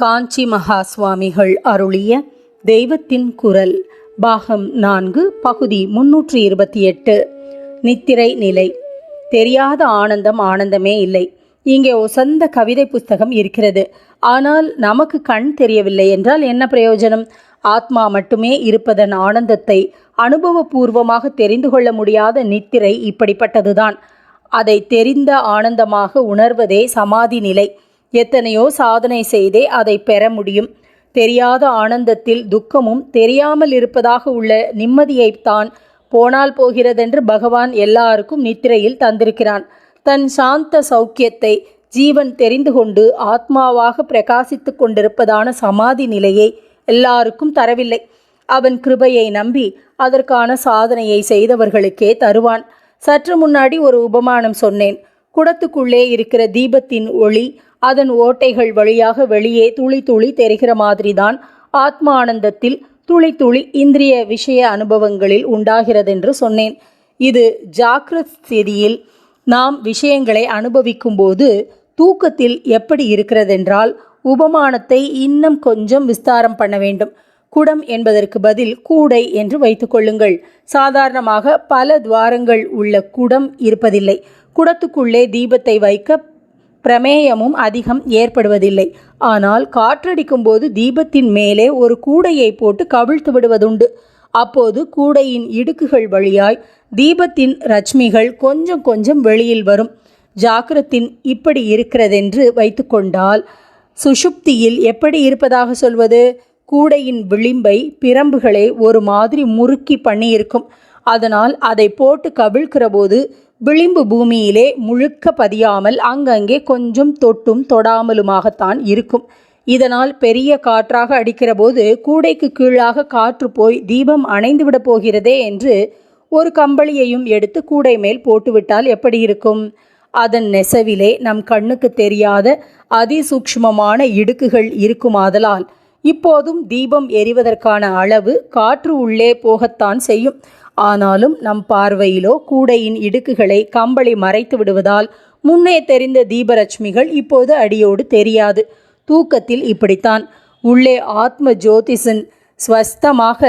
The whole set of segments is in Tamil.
காஞ்சி மகா சுவாமிகள் அருளிய தெய்வத்தின் குரல் பாகம் நான்கு பகுதி முன்னூற்றி இருபத்தி எட்டு. நித்திரை நிலை. தெரியாத ஆனந்தம் ஆனந்தமே இல்லை. இங்கே ஒசந்த கவிதை புஸ்தகம் இருக்கிறது. ஆனால் நமக்கு கண் தெரியவில்லை என்றால் என்ன பிரயோஜனம்? ஆத்மா மட்டுமே இருப்பதன் ஆனந்தத்தை அனுபவபூர்வமாக தெரிந்து கொள்ள முடியாத நித்திரை இப்படிப்பட்டதுதான். அதை தெரிந்த ஆனந்தமாக உணர்வதே சமாதி நிலை. எத்தனையோ சாதனை செய்தே அதை பெற முடியும். தெரியாத ஆனந்தத்தில் துக்கமும் தெரியாமல் இருப்பதாக உள்ள நிம்மதியைத்தான் போனால் போகிறதென்று பகவான் எல்லாருக்கும் நித்திரையில் தந்திருக்கிறான். தன் சாந்த சௌக்கியத்தை ஜீவன் தெரிந்து கொண்டு ஆத்மாவாக பிரகாசித்து கொண்டிருப்பதான சமாதி நிலையை எல்லாருக்கும் தரவில்லை. அவன் கிருபையை நம்பி அதற்கான சாதனையை செய்தவர்களுக்கே தருவான். சற்று முன்னாடி ஒரு உபமானம் சொன்னேன். குடத்துக்குள்ளே இருக்கிற தீபத்தின் ஒளி அதன் ஓட்டைகள் வழியாக வெளியே துளி துளி தெரிகிற மாதிரிதான் ஆத்மானந்தத்தில் துளி துளி இந்திரிய விஷய அனுபவங்களில் உண்டாகிறதென்று சொன்னேன். இது ஜாக்கிரத் ஸ்திதியில் நாம் விஷயங்களை அனுபவிக்கும்போது தூக்கத்தில் எப்படி இருக்கிறதென்றால் உபமானத்தை இன்னும் கொஞ்சம் விஸ்தாரம் பண்ண வேண்டும். குடம் என்பதற்கு பதில் கூடை என்று வைத்துக்கொள்ளுங்கள் சாதாரணமாக பல துவாரங்கள் உள்ள குடம் இருப்பதில்லை. குடத்துக்குள்ளே தீபத்தை வைக்க பிரமேயமும் அதிகம் ஏற்படுவதில்லை. ஆனால் காற்றடிக்கும் போது தீபத்தின் மேலே ஒரு கூடையை போட்டு கவிழ்த்து விடுவதுண்டு. அப்போது கூடையின் இடுக்குகள் வழியாய் தீபத்தின் ரஷ்மிகள் கொஞ்சம் கொஞ்சம் வெளியில் வரும். ஜாக்கிரத்தின் இப்படி இருக்கிறதென்று வைத்துக்கொண்டால் சுஷுப்தியில் எப்படி இருப்பதாக சொல்வது? கூடையின் விளிம்பை பிரம்புகளை ஒரு மாதிரி முறுக்கி பண்ணியிருக்கும். அதனால் அதை போட்டு கவிழ்க்கிற போது விளிம்பு பூமியிலே முழுக்க பதியாமல் அங்கங்கே கொஞ்சம் தொட்டும் தொடாமலுமாகத்தான் இருக்கும். இதனால் பெரிய காற்றாக அடிக்கிற போது கூடைக்கு கீழாக காற்று போய் தீபம் அணைந்து விட போகிறதே என்று ஒரு கம்பளியையும் எடுத்து கூடை மேல் போட்டுவிட்டால் எப்படி இருக்கும்? அதன் நெசவிலே நம் கண்ணுக்கு தெரியாத அதிசூக்ஷ்மமான இடுக்குகள் இருக்குமாதலால் இப்போதும் தீபம் எரிவதற்கான அளவு காற்று உள்ளே போகத்தான் செய்யும். ஆனாலும் நம் பார்வையிலோ கூடையின் இடுக்குகளை கம்பளி மறைத்து விடுவதால் முன்னே தெரிந்த தீபலட்சுமிகள் இப்போது அடியோடு தெரியாது. தூக்கத்தில் இப்படித்தான். உள்ளே ஆத்ம ஜோதிஷன் ஸ்வஸ்தமாக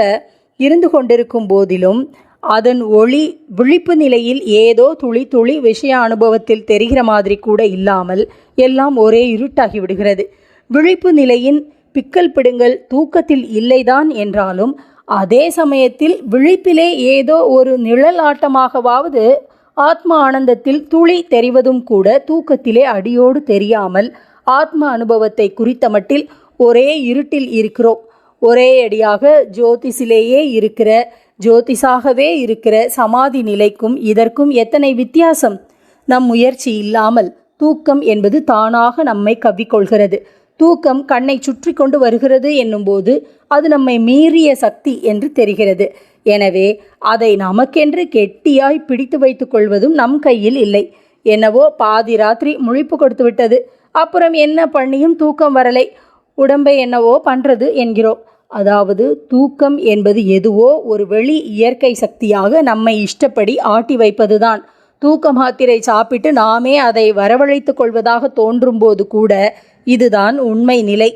இருந்து கொண்டிருக்கும் போதிலும் அதன் ஒளி விழிப்பு நிலையில் ஏதோ துளி துளி விஷய அனுபவத்தில் தெரிகிற மாதிரி கூட இல்லாமல் எல்லாம் ஒரே இருட்டாகி விடுகிறது. விழிப்பு நிலையின் பிக்கல் பிடுங்கள் தூக்கத்தில் இல்லைதான் என்றாலும் அதே சமயத்தில் விழிப்பிலே ஏதோ ஒரு நிழல் ஆட்டமாகவாவது ஆத்ம ஆனந்தத்தில் துளி தெரிவதும் கூட தூக்கத்திலே அடியோடு தெரியாமல் ஆத்ம அனுபவத்தை குறித்த மட்டில் ஒரே இருட்டில் இருக்கிறோம். ஒரே அடியாக ஜோதிஷிலேயே இருக்கிற ஜோதிஷாகவே இருக்கிற சமாதி நிலைக்கும் இதற்கும் எத்தனை வித்தியாசம்? நம் முயற்சி இல்லாமல் தூக்கம் என்பது தானாக நம்மை கவ்விக்கொள்கிறது. தூக்கம் கண்ணை சுற்றி கொண்டு வருகிறது என்னும்போது அது நம்மை மீறிய சக்தி என்று தெரிகிறது. எனவே அதை நமக்கென்று கெட்டியாய் பிடித்து வைத்துக் கொள்வதும் நம் கையில் இல்லை. என்னவோ பாதி ராத்திரி முழிப்பு கொடுத்து விட்டது. அப்புறம் என்ன பண்ணியும் தூக்கம் வரலை. உடம்பை என்னவோ பண்ணுறது என்கிறோம். அதாவது தூக்கம் என்பது எதுவோ ஒரு வெளி இயற்கை சக்தியாக நம்மை இஷ்டப்படி ஆட்டி வைப்பதுதான். தூக்க மாத்திரை சாப்பிட்டு நாமே அதை வரவழைத்துக் கொள்வதாக தோன்றும்போது கூட இதுதான் உண்மை நிலை.